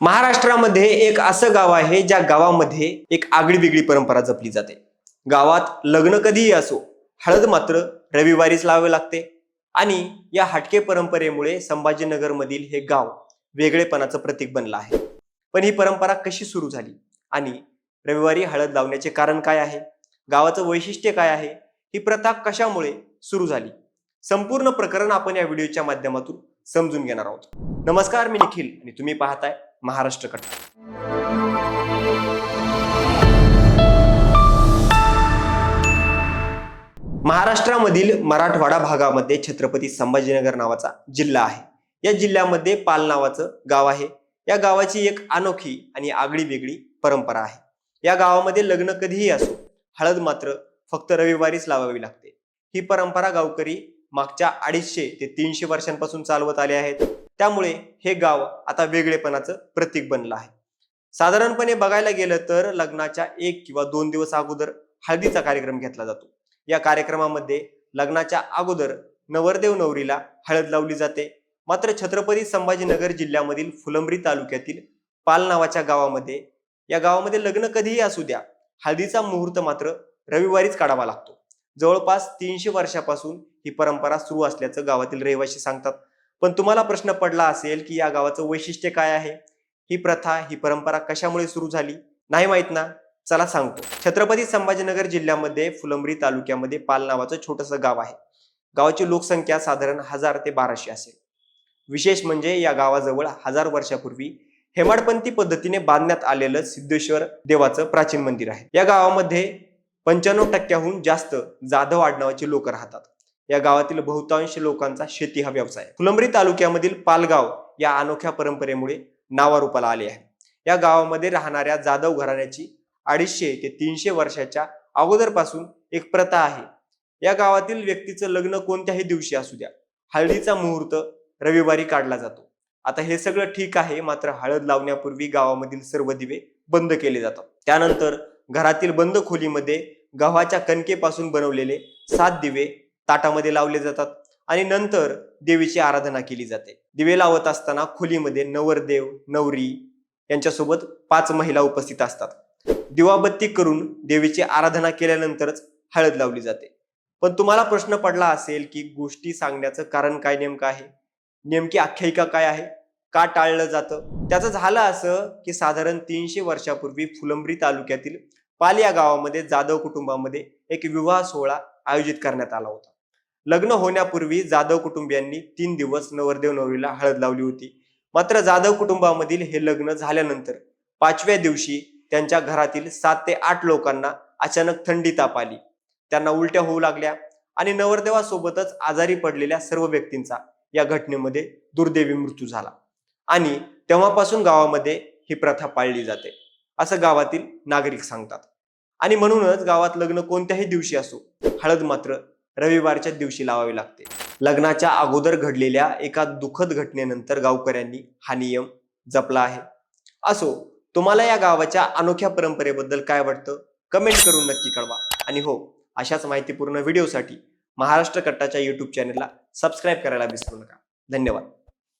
महाराष्ट्रामध्ये एक असं गाव आहे ज्या गावामध्ये एक आगळी वेगळी परंपरा जपली जाते. गावात लग्न कधीही असो हळद मात्र रविवारीच लावावे लागते. आणि या हटके परंपरेमुळे संभाजीनगरमधील हे गाव वेगळेपणाचं प्रतीक बनलं आहे. पण ही परंपरा कशी सुरू झाली? आणि रविवारी हळद लावण्याचे कारण काय आहे? गावाचं वैशिष्ट्य काय आहे? ही प्रथा कशामुळे सुरू झाली? संपूर्ण प्रकरण आपण या व्हिडिओच्या माध्यमातून समजून घेणार आहोत. नमस्कार मी निखिल आणि तुम्ही पाहताय महाराष्ट्र महाराष्ट्रामधील मराठवाडा भागामध्ये छत्रपती संभाजीनगर नावाचा जिल्हा आहे. या जिल्ह्यामध्ये पाल नावाचं गाव आहे. या गावाची एक अनोखी आणि आगळी वेगळी परंपरा आहे. या गावामध्ये लग्न कधीही असो हळद मात्र फक्त रविवारीच लावावी लागते. ही परंपरा गावकरी मागच्या अडीचशे ते तीनशे वर्षांपासून चालवत आले आहेत. त्यामुळे हे गाव आता वेगळेपणाचं प्रतीक बनलं आहे. साधारणपणे बघायला गेलं तर लग्नाच्या एक किंवा दोन दिवस अगोदर हळदीचा कार्यक्रम घेतला जातो. या कार्यक्रमामध्ये लग्नाच्या अगोदर नवरदेव नवरीला हळद लावली जाते. मात्र छत्रपती संभाजीनगर जिल्ह्यामधील फुलंब्री तालुक्यातील पाल नावाच्या गावामध्ये या गावामध्ये लग्न कधीही असू द्या हळदीचा मुहूर्त मात्र रविवारीच काढावा लागतो. जवळपास तीनशे वर्षापासून ही परंपरा सुरू असल्याचं गावातील रहिवासी सांगतात. पण तुम्हाला प्रश्न पडला असेल की या गावाचं वैशिष्ट्य काय आहे? ही प्रथा ही परंपरा कशामुळे सुरू झाली? नाही माहीत ना? चला सांगतो. छत्रपती संभाजीनगर जिल्ह्यामध्ये फुलंब्री तालुक्यामध्ये पाल नावाचं छोटंसं गाव आहे. गावाची लोकसंख्या साधारण हजार ते बाराशे असेल. विशेष म्हणजे या गावाजवळ हजार वर्षापूर्वी हेमाडपंथी पद्धतीने बांधण्यात आलेलं सिद्धेश्वर देवाचं प्राचीन मंदिर आहे. या गावामध्ये पंच्याण्णव टक्क्याहून जास्त जाधव आडनावाचे लोक राहतात. या गावातील बहुतांश लोकांचा शेती हा व्यवसाय आहे. फुलंब्री तालुक्यामधील पालगाव या अनोख्या परंपरेमुळे नावारूपाला आले आहे. या गावामध्ये राहणाऱ्या जाधव घराण्याची अडीचशे ते तीनशे वर्षाच्या अगोदरपासून एक प्रथा आहे. या गावातील व्यक्तीचं लग्न कोणत्याही दिवशी असू द्या. हळदीचा मुहूर्त रविवारी काढला जातो. आता हे सगळं ठीक आहे मात्र हळद लावण्यापूर्वी गावामधील सर्व दिवे बंद केले जातात. त्यानंतर घरातील बंद खोलीमध्ये गव्हाच्या कणकेपासून बनवलेले सात दिवे ताटामध्ये लावले जातात आणि नंतर देवीची आराधना केली जाते. दिवे लावत असताना खोलीमध्ये नवरदेव नवरी यांच्यासोबत पाच महिला उपस्थित असतात. दिवाबत्ती करून देवीची आराधना केल्यानंतरच हळद लावली जाते. पण तुम्हाला प्रश्न पडला असेल की गोष्टी सांगण्याचं कारण काय नेमकं आहे? नेमकी आख्यायिका काय आहे? का टाळलं जातं? त्याचं झालं असं की साधारण तीनशे वर्षापूर्वी फुलंब्री तालुक्यातील पाल या गावामध्ये जाधव कुटुंबामध्ये एक विवाह सोहळा आयोजित करण्यात आला होता. लग्न होण्यापूर्वी जाधव कुटुंबियांनी तीन दिवस नवरदेव नवरीला हळद लावली होती. मात्र जाधव कुटुंबामधील हे लग्न झाल्यानंतर पाचव्या दिवशी त्यांच्या घरातील सात ते आठ लोकांना अचानक थंडी ताप आली. त्यांना उलट्या होऊ लागल्या आणि नवरदेवासोबतच आजारी पडलेल्या सर्व व्यक्तींचा या घटनेमध्ये दुर्दैवी मृत्यू झाला आणि तेव्हापासून गावामध्ये ही प्रथा पाळली जाते. असं गावातील नागरिक सांगतात. आणि म्हणूनच गावात लग्न कोणत्याही दिवशी असो हळद मात्र रविवारच्या दिवशी लावावी लागते. लग्नाच्या अगोदर घडलेल्या एका दुःखद घटनेनंतर गावकऱ्यांनी हा नियम जपला आहे. असो तुम्हाला या गावाच्या अनोख्या परंपरेबद्दल काय वाटतं? कमेंट करून नक्की कळवा. आणि हो अशाच माहितीपूर्ण व्हिडिओसाठी महाराष्ट्र कट्टाच्या युट्यूब चॅनलला सबस्क्राईब करायला विसरू नका. धन्यवाद.